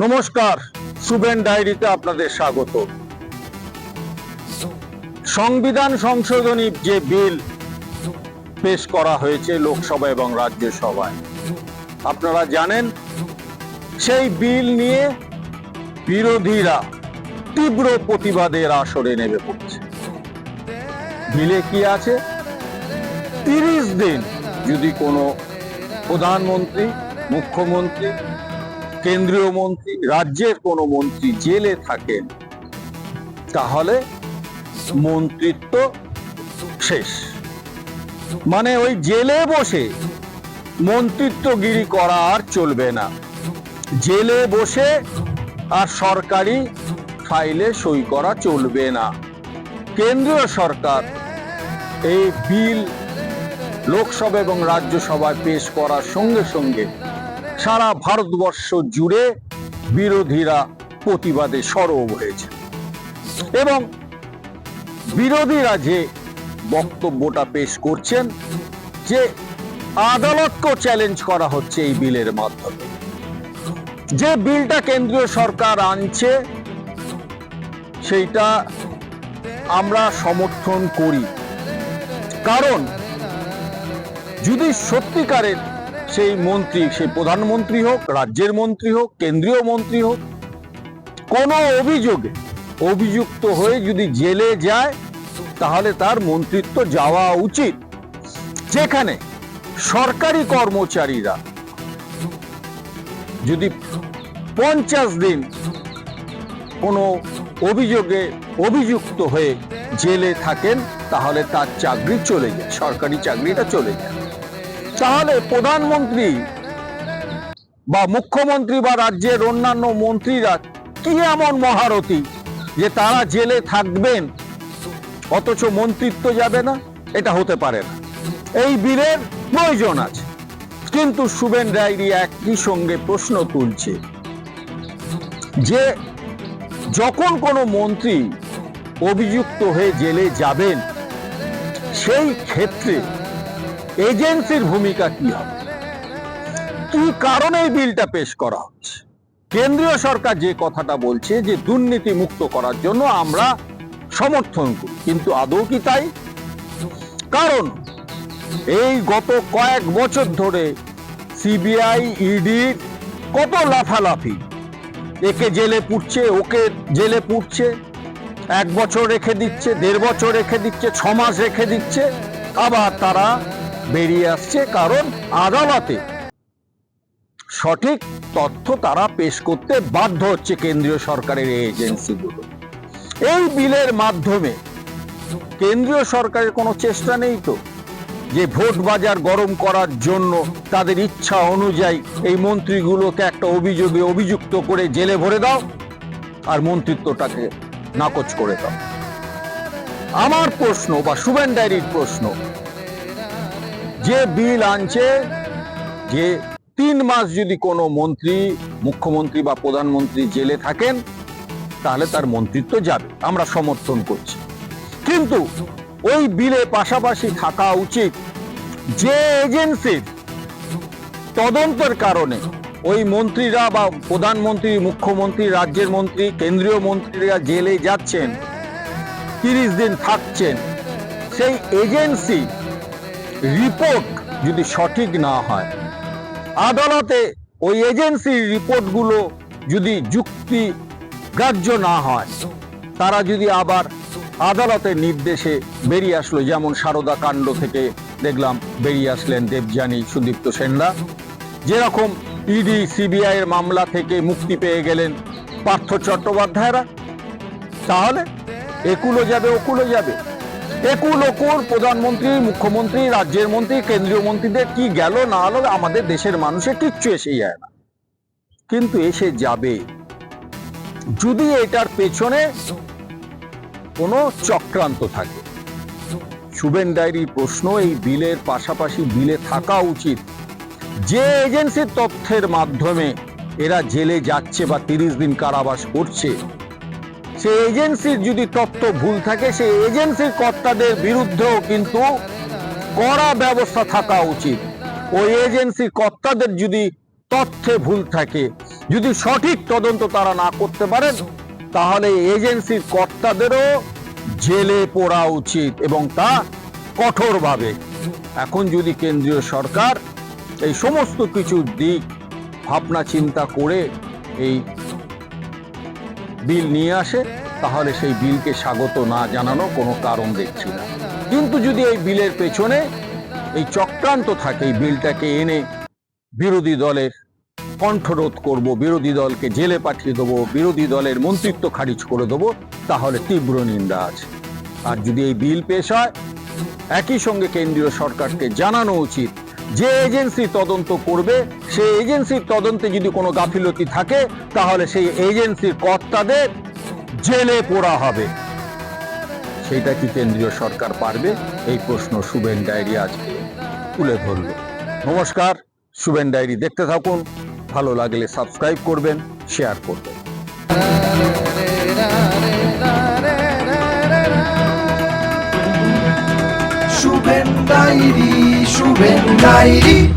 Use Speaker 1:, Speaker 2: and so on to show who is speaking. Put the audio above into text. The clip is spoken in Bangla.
Speaker 1: নমস্কার, সুবেন ডায়েরিতে আপনাদের স্বাগত। সংবিধান সংশোধনী যে বিল পেশ করা হয়েছে লোকসভা এবং রাজ্যসভায়, আপনারা জানেন, সেই বিল নিয়ে বিরোধীরা তীব্র প্রতিবাদের আসরে নেমে পড়ছে। বিলে কি আছে? তিরিশ দিন যদি কোনো প্রধানমন্ত্রী, মুখ্যমন্ত্রী কেন্দ্রীয় মন্ত্রী, রাজ্যের কোনো মন্ত্রী জেলে থাকেন, তাহলে মন্ত্রিত্ব শেষ। মানে ওই জেলে বসে মন্ত্রিত্বগিরি করা আর চলবে না। জেলে বসে আর সরকারি ফাইলে সই করা চলবে না। কেন্দ্রীয় সরকার এই বিল লোকসভা এবং রাজ্যসভায় পেশ করার সঙ্গে সঙ্গে সারা ভারতবর্ষ জুড়ে বিরোধীরা প্রতিবাদে সরব হয়েছে। এবং বিরোধীরা যে বক্তব্যটা পেশ করছেন, যে আদালতকেও চ্যালেঞ্জ করা হচ্ছে এই বিলের মাধ্যমে। যে বিলটা কেন্দ্রীয় সরকার আনছে, সেইটা আমরা সমর্থন করি। কারণ যদি সত্যিকারের সেই মন্ত্রী সেই প্রধানমন্ত্রী হোক, রাজ্যের মন্ত্রী হোক, কেন্দ্রীয় মন্ত্রী হোক, কোনো অভিযোগে অভিযুক্ত হয়ে যদি জেলে যায়, তাহলে তার মন্ত্রিত্ব যাওয়া উচিত। যেখানে সরকারি কর্মচারীরা যদি পঞ্চাশ দিন কোনো অভিযোগে অভিযুক্ত হয়ে জেলে থাকেন, তাহলে তার চাকরি চলে যায়, সরকারি চাকরিটা চলে যায়। তাহলে প্রধানমন্ত্রী বা মুখ্যমন্ত্রী বা রাজ্যের অন্যান্য মন্ত্রীরা কি এমন মহারথী যে তারা জেলে থাকবেন? অথচ মন্ত্রিত্ব যাবে না, এটা হতে পারে না। এই বিলের প্রয়োজন আছে। কিন্তু সুবেন ডায়েরি একই সঙ্গে প্রশ্ন তুলছে যে যখন কোনো মন্ত্রী অভিযুক্ত হয়ে জেলে যাবেন, সেই ক্ষেত্রে এজেন্সির ভূমিকা কি হবে? কি কারণে এই বিলটা পেশ করা হচ্ছে? কেন্দ্রীয় সরকার যে কথাটা বলছে যে দুর্নীতি মুক্ত করার জন্য আমরা সমর্থন করি, কিন্তু আদৌ কি তাই? কারণ এই গত কয়েক বছর ধরে সিবিআই ইডি কত লাফালাফি। একে জেলে পুড়ছে ওকে জেলে পুড়ছে এক বছর রেখে দিচ্ছে, দেড় বছর রেখে দিচ্ছে, ছ মাস রেখে দিচ্ছে, আবার তারা বেরিয়ে আসছে কারণ আদালতে। সঠিক তথ্য তারা পেশ করতে বাধ্য হচ্ছে কেন্দ্রীয় সরকারের এই এজেন্সিগুলো। এই বিলের মাধ্যমে কেন্দ্রীয় সরকারের কোনো চেষ্টা নেই তো? যে ভোট বাজার গরম করার জন্য তাদের ইচ্ছা অনুযায়ী এই মন্ত্রীগুলোকে একটা অভিযোগে অভিযুক্ত করে জেলে ভরে দাও আর মন্ত্রিত্বটাকে নাকচ করে দাও। আমার প্রশ্ন বা সুবেন ডায়েরির প্রশ্ন যে বিল আনছে, যে তিন মাস যদি কোনো মন্ত্রী, মুখ্যমন্ত্রী বা প্রধানমন্ত্রী জেলে থাকেন, তাহলে তার মন্ত্রিত্ব যাবে। আমরা সমর্থন করছি। কিন্তু ওই বিলে পাশাপাশি থাকা উচিত যে এজেন্সির তদন্তের কারণে ওই মন্ত্রীরা বা প্রধানমন্ত্রী, মুখ্যমন্ত্রী, রাজ্যের মন্ত্রী, কেন্দ্রীয় মন্ত্রীরা জেলে যাচ্ছেন, তিরিশ দিন থাকছেন, সেই এজেন্সি রিপোর্ট যদি সঠিক না হয়, আদালতে ওই এজেন্সির রিপোর্টগুলো যদি যুক্তি গ্রাহ্য না হয়, তারা যদি আবার আদালতের নির্দেশে বেরিয়ে আসলো, যেমন সারদা কাণ্ড থেকে দেখলাম বেরিয়ে আসলেন দেবযানী সুদীপ্ত সেনরা, যেরকম ইডি সিবিআই এর মামলা থেকে মুক্তি পেয়ে গেলেন পার্থ চট্টোপাধ্যায়রা, তাহলে একুলো যাবে, ওকুলো যাবে। একুল ওকুল প্রধানমন্ত্রী, মুখ্যমন্ত্রী, রাজ্যের মন্ত্রী, কেন্দ্রীয় মন্ত্রীদের কি গেল না হলো আমাদের দেশের মানুষের কিচ্ছু এসে যায় না। কিন্তু এসে যাবে। যদি এটার পেছনে কোনো চক্রান্ত থাকে সুবেন ডায়েরির প্রশ্ন, এই বিলের পাশাপাশি বিলে থাকা উচিত। যে এজেন্সির তথ্যের মাধ্যমে এরা জেলে যাচ্ছে বা তিরিশ দিন কারাবাস করছে সেই এজেন্সির যদি তথ্য ভুল থাকে সেই এজেন্সির কর্তাদের বিরুদ্ধেও কিন্তু কড়া ব্যবস্থা থাকা উচিত। ওই এজেন্সির কর্তাদের যদি তথ্যে ভুল থাকে, যদি সঠিক তদন্ত তারা না করতে পারেন, তাহলে এজেন্সির কর্তাদেরও জেলে পড়া উচিত এবং তা কঠোরভাবে। এখন যদি কেন্দ্রীয় সরকার এই সমস্ত কিছু দিক ভাবনা চিন্তা করে এই বিল নিয়ে আসে, তাহলে সেই বিলকে স্বাগত না জানানো কোনো কারণ দেখছি না। কিন্তু যদি এই বিলের পেছনে এই চক্রান্ত থাকে, এই বিলটাকে এনে বিরোধী দলের কণ্ঠরোধ করব, বিরোধী দলকে জেলে পাঠিয়ে দেবো, বিরোধী দলের মন্ত্রিত্ব খারিজ করে দেবো, তাহলে তীব্র নিন্দা আছে। আর যদি এই বিল পেশ হয়, একই সঙ্গে কেন্দ্রীয় সরকারকে জানানো উচিত যে এজেন্সি তদন্ত করবে, সেই এজেন্সির তদন্তে যদি কোনো গাফিলতি থাকে, তাহলে সেই এজেন্সির কর্তাদের জেলে পোড়া হবে। সেইটা কি কেন্দ্রীয় সরকার পারবে? এই প্রশ্ন শুভেন ডায়েরি আজকে তুলে ধরল। নমস্কার, শুভেন ডায়েরি দেখতে থাকুন। ভালো লাগলে সাবস্ক্রাইব করবেন, শেয়ার করবেন।
Speaker 2: dairi, suben dairi.